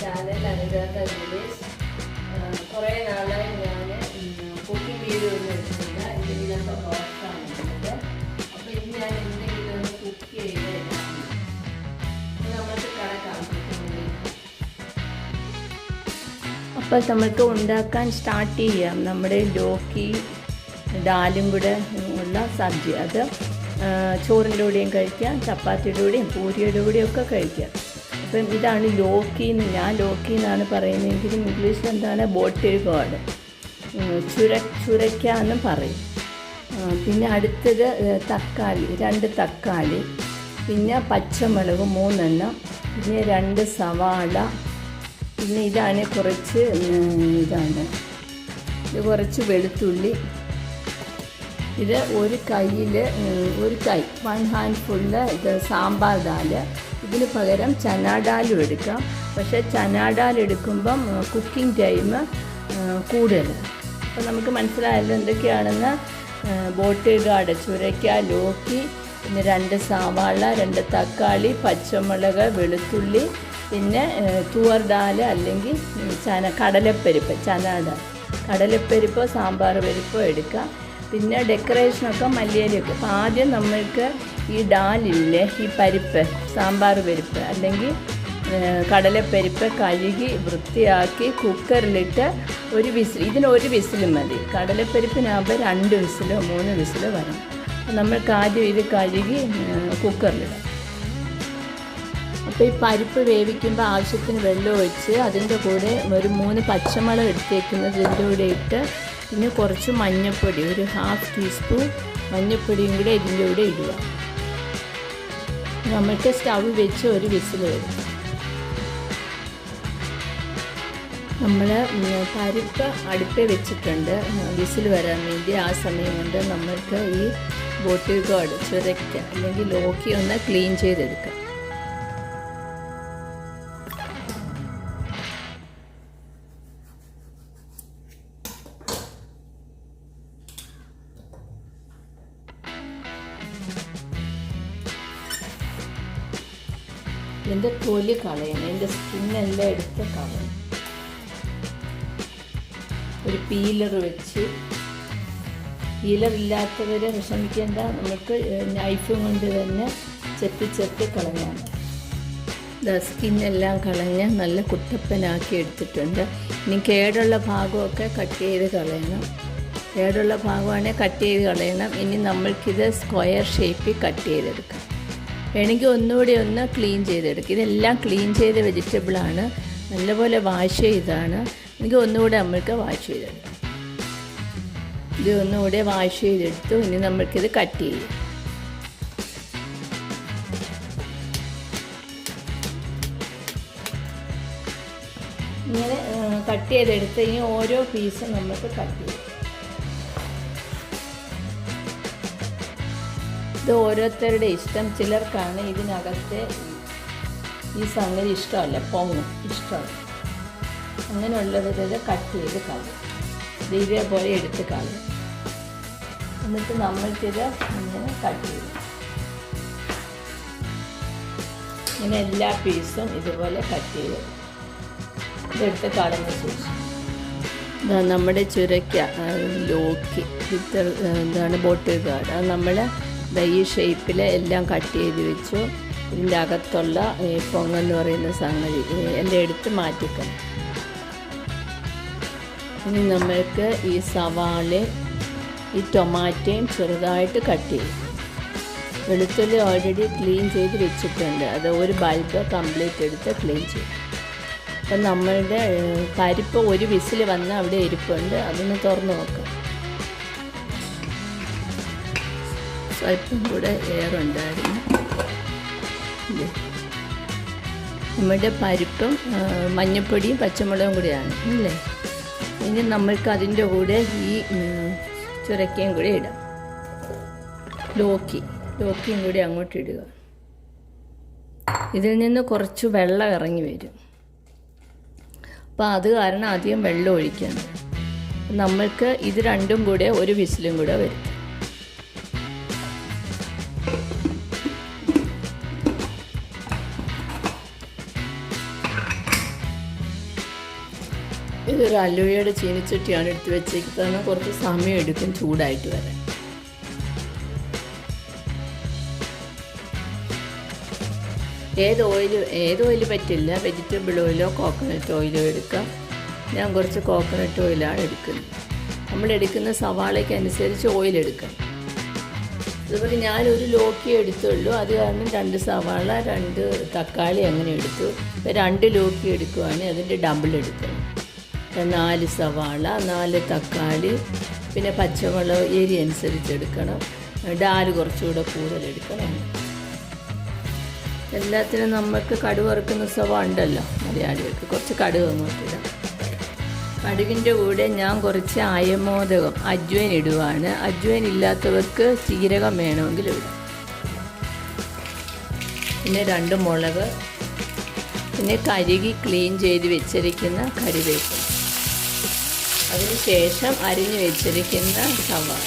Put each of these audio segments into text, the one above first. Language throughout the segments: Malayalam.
ചാനൽ അനുരാധ വില്ലേജ് കുറേ നാളായി ഞാൻ കുക്കിംഗ് വീഡിയോ ഒന്നും എടുത്തില്ല എന്തെങ്കിലുമൊക്കെ ബ്ലോഗ്സാണ് എടുത്തത് അപ്പോൾ ഇനി ഞാൻ എന്തെങ്കിലും ഒന്ന് കുക്ക് ചെയ്ത് നമ്മൾക്ക് കണക്കാണ് അപ്പോൾ നമ്മൾക്ക് ഉണ്ടാക്കാൻ സ്റ്റാർട്ട് ചെയ്യാം. നമ്മുടെ ലോക്കി ഡാലും കൂടെ ഉള്ള സബ്ജി. അത് ചോറിന്റെ കൂടെയും കഴിക്കാം ചപ്പാത്തിയുടെ കൂടെയും പൂരിയുടെ കൂടെയും ഒക്കെ കഴിക്കാം. അപ്പം ഇതാണ് ലോക്കി എന്ന് ഞാൻ ലോക്കി എന്നാണ് പറയുന്നതെങ്കിലും ഇംഗ്ലീഷിൽ എന്താണ്? ബോട്ടിൽ ഗോഡ് ചുര ചുരയ്ക്ക എന്നും പറയും പിന്നെ അടുത്തത് തക്കാളി. രണ്ട് തക്കാളി. പിന്നെ പച്ചമുളക് മൂന്നെണ്ണം. പിന്നെ രണ്ട് സവാള. പിന്നെ ഇതാണ് കുറച്ച് ഇതാണ്. ഇത് കുറച്ച് വെളുത്തുള്ളി. ഇത് ഒരു കയ്യിൽ ഒരു കൈ വൺ ഹാൻഡ് ഫുള്ള് ഇത് സാമ്പാർ ദാൽ. ഇതിന് പകരം ചനാ എടുക്കാം. പക്ഷെ ചനാ ഡാൽ എടുക്കുമ്പം കുക്കിംഗ് ടൈം കൂടുതലാണ് അപ്പോൾ നമുക്ക് മനസ്സിലായല്ലോ എന്തൊക്കെയാണെന്ന് ബോട്ട് കാട് ചുരയ്ക്ക ലോക്കി പിന്നെ രണ്ട് സവാള രണ്ട് തക്കാളി പച്ചമുളക് വെളുത്തുള്ളി പിന്നെ തുവർ ഡാൽ അല്ലെങ്കിൽ ചന കടലപ്പരിപ്പ് ചനാ ഡാൽ. കടലപ്പരിപ്പോ സാമ്പാർ പരിപ്പോ എടുക്കാം. പിന്നെ ഡെക്കറേഷനൊക്കെ മല്ലിയിലൊക്കെ അപ്പോൾ ആദ്യം നമ്മൾക്ക് ഈ ഡാലില്ലേ ഈ പരിപ്പ് സാമ്പാർ പരിപ്പ് അല്ലെങ്കിൽ കടലപ്പരിപ്പ് കഴുകി വൃത്തിയാക്കി കുക്കറിലിട്ട് ഒരു വിസിൽ ഇതിന് ഒരു വിസിൽ മതി. കടലപ്പരിപ്പിനാകുമ്പോൾ രണ്ട് വിസിലോ മൂന്ന് വിസിലോ വരണം. നമ്മൾക്ക് ആദ്യം ഇത് കഴുകി കുക്കറിലിടാം. അപ്പോൾ ഈ പരിപ്പ് വേവിക്കുമ്പോൾ ആവശ്യത്തിന് വെള്ളം ഒഴിച്ച് അതിന്റെ കൂടെ ഒരു മൂന്ന് പച്ചമുളക് എടുത്തേക്കുന്നത് ഇതിന്റെ കൂടെ ഇട്ട് പിന്നെ കുറച്ച് മഞ്ഞൾപ്പൊടി ഒരു ഹാഫ് ടീസ്പൂൺ മഞ്ഞൾപ്പൊടിയും കൂടെ ഇതിന്റെ കൂടെ ഇടുക. നമുക്ക് സ്റ്റവ് വെച്ച് ഒരു വിസിൽ വരും. നമ്മൾ പരിപ്പ് അടുപ്പേ വെച്ചിട്ടുണ്ട്. വിസിൽ വരാൻ വേണ്ടി ആ സമയം കൊണ്ട് നമ്മൾക്ക് ഈ ബോട്ടിൽ ഗോഡ് ചുരയ്ക്ക അല്ലെങ്കിൽ ലോക്കി ഒന്ന് ക്ലീൻ ചെയ്തെടുക്കാം. ഇതിന്റെ തൊലി കളയണം ഇതിന്റെ സ്കിന്നെല്ലാം എടുത്ത് കളയണം. ഒരു പീലർ വെച്ച്. പീലർ ഇല്ലാത്തവരെ വിഷമിക്കേണ്ട നമുക്ക് നൈഫും കൊണ്ട് തന്നെ ചെത്തി ചെത്തി കളഞ്ഞാൽ സ്കിന്നെല്ലാം കളഞ്ഞ് നല്ല കുട്ടപ്പനാക്കി എടുത്തിട്ടുണ്ട്. ഇനി കേടുള്ള ഭാഗമൊക്കെ കട്ട് ചെയ്ത് കളയണം. കേടുള്ള ഭാഗമാണെങ്കിൽ കട്ട് ചെയ്ത് കളയണം. ഇനി നമ്മൾക്കിത് സ്ക്വയർ ഷേപ്പിൽ കട്ട് ചെയ്തെടുക്കാം. വേണമെങ്കിൽ ഒന്നുകൂടി ഒന്ന് ക്ലീൻ ചെയ്തെടുക്കും. ഇതെല്ലാം ക്ലീൻ ചെയ്ത വെജിറ്റബിളാണ് നല്ലപോലെ വാഷ് ചെയ്താണ്. എനിക്ക് ഒന്നുകൂടെ നമ്മൾക്ക് വാഷ് ചെയ്തെടുക്കാം. ഇത് ഒന്നുകൂടെ വാഷ് ചെയ്തെടുത്തു. ഇനി നമ്മൾക്കിത് കട്ട് ചെയ്യാം. ഇങ്ങനെ കട്ട് ചെയ്തെടുത്ത് ഇനി ഓരോ പീസും നമുക്ക് കട്ട് ചെയ്യാം. ഓരോരുത്തരുടെ ഇഷ്ടം. ചിലർക്കാണ് ഇതിനകത്തെ ഈ സംഗതി ഇഷ്ടമല്ല. പൊങ്ങും. ഇഷ്ടമല്ല. അങ്ങനെയുള്ളവരത് കട്ട് ചെയ്ത് കളയും. ദിവ്യ ഇതേപോലെ എടുത്ത് കളയും. എന്നിട്ട് നമ്മൾക്കിത് ഇങ്ങനെ കട്ട് ചെയ്യും. ഇങ്ങനെ എല്ലാ പീസും ഇതുപോലെ കട്ട് ചെയ്ത് ഇതെടുത്ത് കളഞ്ഞ ശേഷം. നമ്മുടെ ചുരയ്ക്ക ലോക്കി ഇത്ര എന്താണ് ബോട്ടിൽ കാട് അത് നമ്മൾ ഈ ഷേപ്പിൽ എല്ലാം കട്ട് ചെയ്ത് വെച്ചു. ഇതിന്റെ അകത്തുള്ള ഈ പൊങ്ങെന്ന് പറയുന്ന സംഗതി എന്റെ എടുത്ത് മാറ്റിക്കണം. ഇനി നമ്മൾക്ക് ഈ സവാൾ ഈ ടൊമാറ്റോയും ചെറുതായിട്ട് കട്ട് ചെയ്യും. വെളുത്തുള്ളി ഓൾറെഡി ക്ലീൻ ചെയ്ത് വെച്ചിട്ടുണ്ട്. അത് ഒരു ബൾബ് കംപ്ലീറ്റ് എടുത്ത് ക്ലീൻ ചെയ്യും. അപ്പം നമ്മളുടെ പരിപ്പ് ഒരു വിസിൽ വന്ന് അവിടെ ഇരിപ്പുണ്ട്. അതൊന്ന് തുറന്ന് നോക്കാം. സ്വല്പം കൂടെ എയർ ഉണ്ടായിരുന്നു. നമ്മുടെ പരിപ്പും മഞ്ഞപ്പൊടിയും പച്ചമുളകും കൂടിയാണ് അല്ലേ? ഇനി നമ്മൾക്ക് അതിന്റെ കൂടെ ഈ ചുരക്കയും കൂടി ഇടാം. ലോക്കി ലോക്കിയും കൂടി അങ്ങോട്ട് ഇടുക. ഇതിൽ നിന്ന് കുറച്ച് വെള്ളം ഇറങ്ങി വരും. അപ്പോൾ അത് കാരണം അധികം വെള്ളം ഒഴിക്കണം. നമ്മൾക്ക് ഇത് രണ്ടും കൂടെ ഒരു വിസിലും കൂടെ വരും ഇതൊരു അലുവയുടെ ചീനിച്ചട്ടിയാണ് എടുത്ത് വെച്ചേക്കുന്നത്. കുറച്ച് സമയം എടുക്കും ചൂടായിട്ട് വരാൻ. ഏത് ഓയിൽ ഏത് ഓയിൽ പറ്റില്ല. വെജിറ്റബിൾ ഓയിലോ കോക്കനട്ട് ഓയിലോ എടുക്കാം. ഞാൻ കുറച്ച് കോക്കനട്ട് ഓയിലാണ് എടുക്കുന്നത്. നമ്മൾ എടുക്കുന്ന സവാളയ്ക്ക് അനുസരിച്ച് ഓയിൽ എടുക്കാം അതുപോലെ ഞാനൊരു ലോക്കി എടുത്തുള്ളൂ. അത് കാരണം രണ്ട് സവാള രണ്ട് തക്കാളി അങ്ങനെ എടുത്തു. രണ്ട് ലോക്കി എടുക്കുവാണെങ്കിൽ അതിന്റെ ഡബിൾ എടുക്കണം. നാല് സവാള നാല് തക്കാളി പിന്നെ പച്ചമുളക് എരി അനുസരിച്ച് എടുക്കണം ഡാൽ കുറച്ചുകൂടെ കൂടുതൽ എടുക്കണം. എല്ലാത്തിനും നമുക്ക് കടുവറുക്കുന്ന സ്വഭാവം ഉണ്ടല്ലോ മലയാളികൾക്ക്. കുറച്ച് കടുവ് അങ്ങോട്ട് കടുവിന്റെ കൂടെ ഞാൻ കുറച്ച് അയമോദകം അജ്വൈൻ ഇടുവാണ്. അജ്വൈൻ ഇല്ലാത്തവർക്ക് ചീരകം വേണമെങ്കിൽ ഇടാം. പിന്നെ രണ്ട് മുളക് പിന്നെ കരുകി ക്ലീൻ ചെയ്ത് വെച്ചിരിക്കുന്ന കറിവേപ്പില. അതിനുശേഷം അരിഞ്ഞു വെച്ചിരിക്കുന്ന സവാള.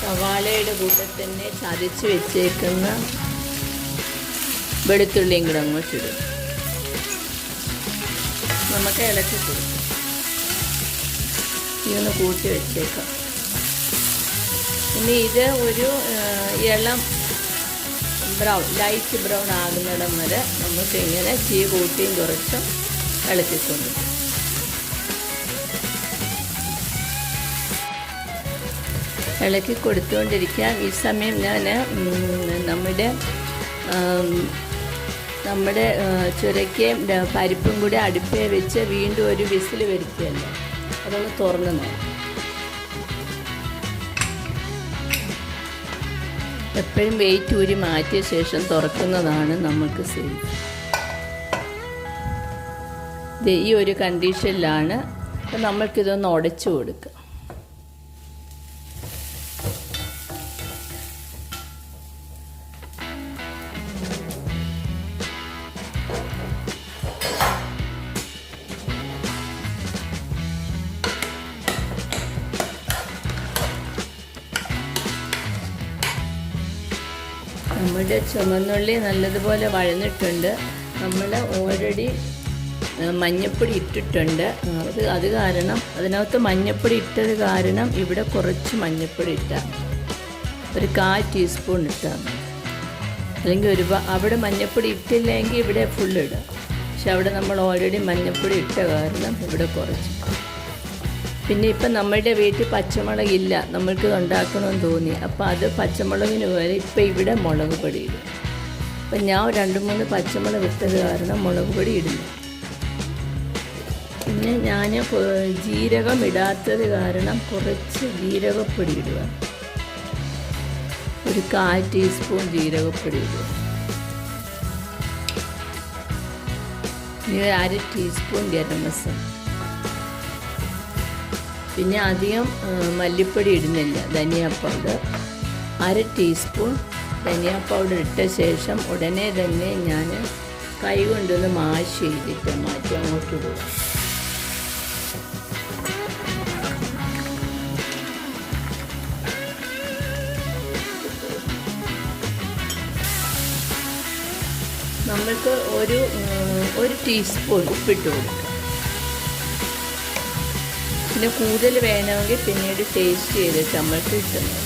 സവാളയുടെ കൂടെ തന്നെ ചതച്ച് വെച്ചേക്കുന്ന വെളുത്തുള്ളിയും കൂടെ അങ്ങോട്ടിടും നമുക്ക് ഇളക്കി കൊടുക്കും. ഇതൊന്ന് കൂട്ടി വെച്ചേക്കാം. ഇനി ഇത് ഒരു ഇളം ബ്രൗൺ ലൈറ്റ് ബ്രൗൺ ആകുന്നിടം വരെ നമുക്ക് ഇങ്ങനെ തീ കൂട്ടിയും കുറച്ചും ഇളക്കിക്കൊണ്ട് ഇളക്കി കൊടുത്തുകൊണ്ടിരിക്കാം ഈ സമയം ഞാൻ നമ്മുടെ നമ്മുടെ ചുരക്കയും പരിപ്പും കൂടി അടുപ്പേ വെച്ച് വീണ്ടും ഒരു വിസിൽ വരുത്തിയല്ലോ. അതൊന്ന് തുറന്ന് നോക്കാം. എപ്പോഴും വെയിറ്റ് ഊരി മാറ്റിയ ശേഷം തുറക്കുന്നതാണ് നമുക്ക് സേഫ് ഈ ഒരു കണ്ടീഷനിലാണ് അപ്പം നമ്മൾക്കിതൊന്ന് ഉടച്ചു കൊടുക്കുക നമ്മുടെ ചുമന്നുള്ളി നല്ലതുപോലെ വഴന്നിട്ടുണ്ട്. നമ്മൾ ഓൾറെഡി മഞ്ഞപ്പൊടി ഇട്ടിട്ടുണ്ട്. അത് അത് കാരണം അതിനകത്ത് മഞ്ഞപ്പൊടി ഇട്ടത് കാരണം ഇവിടെ കുറച്ച് മഞ്ഞപ്പൊടി ഇട്ടാൽ ഒരു കാൽ ടീസ്പൂൺ ഇട്ടാൽ അല്ലെങ്കിൽ ഒരു അവിടെ മഞ്ഞപ്പൊടി ഇട്ടില്ലെങ്കിൽ ഇവിടെ ഫുൾ ഇടാം. പക്ഷെ അവിടെ നമ്മൾ ഓൾറെഡി മഞ്ഞപ്പൊടി ഇട്ട കാരണം ഇവിടെ കുറച്ച് പിന്നെ ഇപ്പം നമ്മളുടെ വീട്ടിൽ പച്ചമുളക് ഇല്ല നമ്മൾക്ക് ഉണ്ടാക്കണമെന്ന് തോന്നി. അപ്പോൾ അത് പച്ചമുളകിന് പകരം ഇപ്പം ഇവിടെ മുളക് പൊടി ഇടും. അപ്പം ഞാൻ രണ്ട് മൂന്ന് പച്ചമുളക് ഇട്ടത് കാരണം മുളക് പൊടി ഇടുന്നു. പിന്നെ ഞാൻ ജീരകം ഇടാത്തത് കാരണം കുറച്ച് ജീരകപ്പൊടി ഇടുക. ഒരു കാൽ ടീസ്പൂൺ ജീരകപ്പൊടി ഇടുക. ഇനി ഒരു അര ടീസ്പൂൺ ഗരം മസാല. പിന്നെ അധികം മല്ലിപ്പൊടി ഇടുന്നില്ല ധനിയ പൗഡർ അര ടീസ്പൂൺ ധനിയ പൗഡർ ഇട്ട ശേഷം ഉടനെ തന്നെ ഞാൻ കൈ കൊണ്ടൊന്ന് മാഷ് ചെയ്തിട്ട് മാറ്റി അങ്ങോട്ട് ഇടുക. നമ്മൾക്ക് ഒരു ഒരു ടീസ്പൂൺ ഉപ്പിട്ട് കൊടുക്കാം. പിന്നെ കൂടുതൽ വേണമെങ്കിൽ പിന്നീട് ടേസ്റ്റ് ചെയ്തിട്ട് നമ്മൾക്ക് കിട്ടുന്നു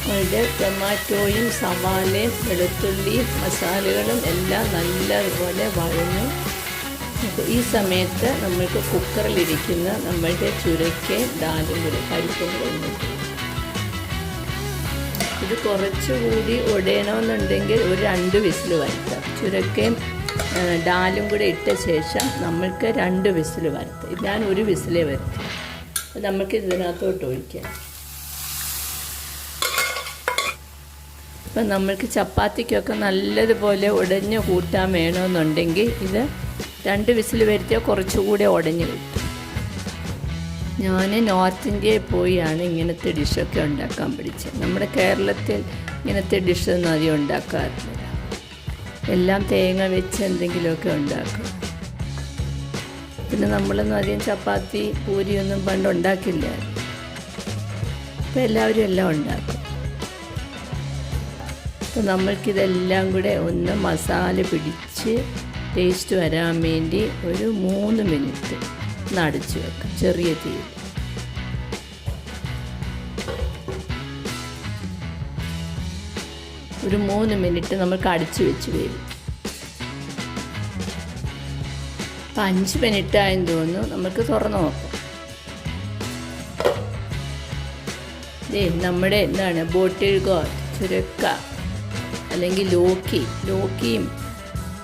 നമ്മളുടെ ടൊമാറ്റോയും സവാലയും വെളുത്തുള്ളിയും മസാലകളും എല്ലാം നല്ലതുപോലെ വഴഞ്ഞു ഈ സമയത്ത് നമ്മൾക്ക് കുക്കറിലിരിക്കുന്ന നമ്മളുടെ ചുരക്കയും ദാലും കൂടി പരിപ്പും കൂടെ. ഇത് കുറച്ചുകൂടി ഉടയണമെന്നുണ്ടെങ്കിൽ ഒരു രണ്ട് വിസിൽ വരുത്താം ചുരക്കയും ഡാലും കൂടെ ഇട്ട ശേഷം നമ്മൾക്ക് രണ്ട് വിസിൽ വരുത്താം ഞാൻ ഒരു വിസിലേ വരുത്തി അപ്പോൾ നമുക്ക് ഇതിനകത്തോട്ട് ഒഴിക്കാം. ഇപ്പം നമ്മൾക്ക് ചപ്പാത്തിക്കൊക്കെ നല്ലതുപോലെ ഉടഞ്ഞ് കൂട്ടാൻ വേണമെന്നുണ്ടെങ്കിൽ ഇത് രണ്ട് വിസിൽ വരുത്തിയാൽ കുറച്ചുകൂടെ ഉടഞ്ഞ് കിട്ടും. ഞാൻ നോർത്ത് ഇന്ത്യയിൽ പോയാണ് ഇങ്ങനത്തെ ഡിഷൊക്കെ ഉണ്ടാക്കാൻ പഠിച്ചത് നമ്മുടെ കേരളത്തിൽ ഇങ്ങനത്തെ ഡിഷൊന്നും അധികം ഉണ്ടാക്കാറില്ല. എല്ലാം തേങ്ങ വെച്ച് എന്തെങ്കിലുമൊക്കെ ഉണ്ടാക്കും. പിന്നെ നമ്മളൊന്നും അധികം ചപ്പാത്തി പൂരിയൊന്നും പണ്ട് ഉണ്ടാക്കില്ല. ഇപ്പം എല്ലാവരും എല്ലാം ഉണ്ടാക്കും. അപ്പം നമ്മൾക്കിതെല്ലാം കൂടെ ഒന്ന് മസാല പിടിച്ച് ടേസ്റ്റ് വരാൻ വേണ്ടി ഒരു മൂന്ന് മിനിറ്റ് ഒന്ന് വെക്കുക വെക്കാം. ചെറിയ തീയിൽ. ഒരു മൂന്ന് മിനിറ്റ് നമ്മൾ അടിച്ചു വെച്ച് വരും അപ്പം അഞ്ച് മിനിറ്റ് ആയെന്ന് തോന്നുന്നു. നമുക്ക് തുറന്ന് നോക്കാം. ദേ നമ്മുടെ എന്താണ്? ബോട്ടിൽ ഗോഡ് ചുരക്ക അല്ലെങ്കിൽ ലോക്കി ലോക്കിയും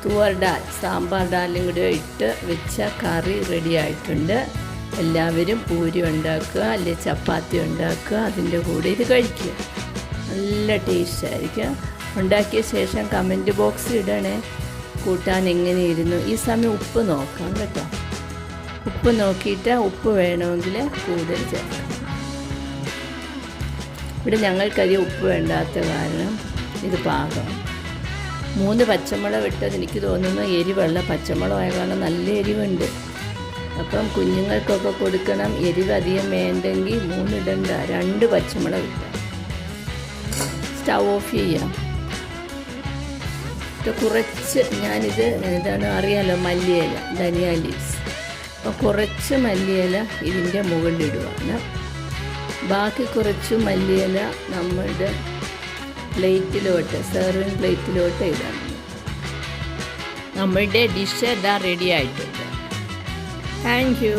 തുവർ ഡാൽ സാമ്പാർ ഡാലും കൂടെ ഇട്ട് വെച്ച കറി റെഡി ആയിട്ടുണ്ട്. എല്ലാവരും പൂരി ഉണ്ടാക്കുക അല്ലെങ്കിൽ ചപ്പാത്തി ഉണ്ടാക്കുക അതിന്റെ കൂടെ ഇത് കഴിക്കുക. നല്ല ടേസ്റ്റ് ആയിരിക്കും. ഉണ്ടാക്കിയ ശേഷം കമന്റ് ബോക്സ് ഇടണേ. കൂട്ടാൻ എങ്ങനെയിരുന്നു? ഈ സമയം ഉപ്പ് നോക്കാം കേട്ടോ. ഉപ്പ് നോക്കിയിട്ട് ഉപ്പ് വേണമെങ്കിൽ കൂടുതൽ ചേർക്കാം. ഇവിടെ ഞങ്ങൾക്കധികം ഉപ്പ് വേണ്ടാത്ത കാരണം ഇത് പാകം. മൂന്ന് പച്ചമുളക് ഇട്ടത് എനിക്ക് തോന്നുന്നു എരിവുള്ള പച്ചമുളകായ കാരണം നല്ല എരിവുണ്ട്. അപ്പം കുഞ്ഞുങ്ങൾക്കൊക്കെ കൊടുക്കണം എരിവ് അധികം വേണ്ടെങ്കിൽ മൂന്നിടണ്ട രണ്ട് പച്ചമുളക് ഇട്ടാൽ സ്റ്റൗ ഓഫ് ചെയ്യാം കുറച്ച് ഞാനിത് ഇതാണ് അറിയാലോ മല്ലിയില ധനിയ ലീവ്സ്. അപ്പോൾ കുറച്ച് മല്ലിയില ഇതിന്റെ മുകളിലിടുവാണ്. ബാക്കി കുറച്ച് മല്ലിയില നമ്മളുടെ പ്ലേറ്റിലോട്ട് സെർവിങ് പ്ലേറ്റിലോട്ട് ഇടാം. നമ്മളുടെ ഡിഷ് എല്ലാം റെഡി ആയിട്ടുണ്ട്. Thank you